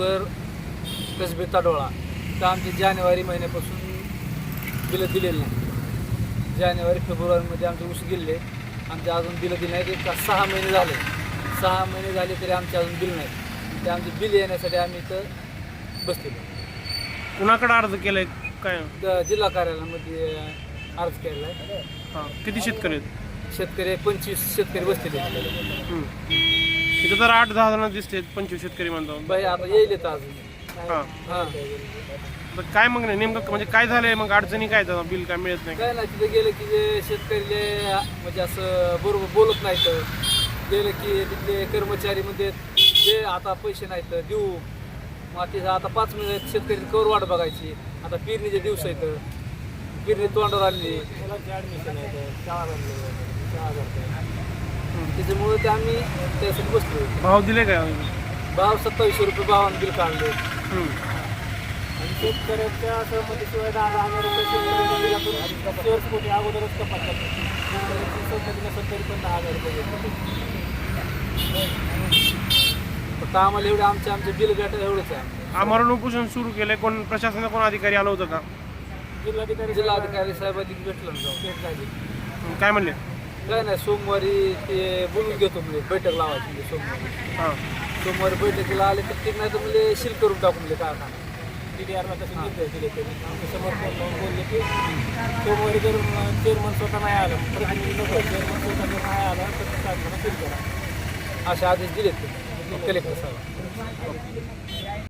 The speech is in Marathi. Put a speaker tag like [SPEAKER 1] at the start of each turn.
[SPEAKER 1] मुताडोळा तर आमचे जानेवारी महिन्यापासून बिलं दिलेली नाही. जानेवारी फेब्रुवारीमध्ये आमचे ऊस गेले. आमचे अजून बिलं दिले नाहीत. एक सहा महिने झाले. सहा महिने झाले तरी आमचे अजून बिल नाही ते आमचे बिल येण्यासाठी आम्ही इथं बसलेलो.
[SPEAKER 2] कुणाकडे अर्ज केलाय? काय?
[SPEAKER 1] द- जिल्हा कार्यालयामध्ये अर्ज केलेला आहे.
[SPEAKER 2] हां. किती शेतकरी आहेत?
[SPEAKER 1] शेतकरी पंचवीस शेतकरी बसलेले
[SPEAKER 2] हम्म. इथं तर आठ दहा जण दिसते पंचवीस शेतकरी म्हणतो.
[SPEAKER 1] बाई आता येईल येतं अजून.
[SPEAKER 2] हां.
[SPEAKER 1] हां.
[SPEAKER 2] तर काय मग नाही नेमकं म्हणजे काय झालंय? मग अडचणी काय झालं बिल काय मिळत नाही.
[SPEAKER 1] काय नाही तिथे गेलं की जे शेतकरी म्हणजे असं बरोबर बोलत नाहीत. गेलं की तिथले कर्मचारी म्हणजे जे आता पैसे नाहीत देऊ. मग तिथं आता पाच महिने शेतकरी कवर वाट बघायची. आता पेरणीचे दिवस आहेत. पेरणी तोंडावर आली त्याच्यामुळे ते आम्ही त्यासाठी बसलो
[SPEAKER 2] भाव दिले काय
[SPEAKER 1] भाव सत्तावीसशे रुपये भावानं बिल काढले. आणि शेतकऱ्याच्या सहमतीशिवाय दहा दहा हजार रुपये शेतकऱ्याच्या शेअर्स कोटी अगोदरच कपात करतात शेतकऱ्याची सहमती नसेल तरी पण दहा हजार रुपये. फक्त आम्हाला एवढे आमचे आमचे बिल भेटायला एवढंच आहे
[SPEAKER 2] आमरण उपोषण सुरू केलंय कोण प्रशासनाचा कोण अधिकारी आला होता का
[SPEAKER 1] जिल्हाधिकारी जिल्हाधिकारी साहेबांनी भेटलं ना जाऊन. भेट.
[SPEAKER 2] काय म्हणले
[SPEAKER 1] काय नाही सोमवारी ते बोलून घेतो म्हणजे बैठक लावायची म्हणजे सोमवारी.
[SPEAKER 2] हां.
[SPEAKER 1] सोमवारी बैठकीला आले तर ठीक नाही तर म्हणजे सील करून टाकू म्हणजे कारखाना. टी डी आरला तसे निर्देश दिले त्यांनी आमचे समर्थन लावून बोलले की सोमवारी जर चेअरमन स्वतः नाही आलं प्रतिनिधी नको चेअरमन स्वतः जर नाही आला तर कारखाना सील करा. असे आदेश दिलेत कलेक्टर साहेब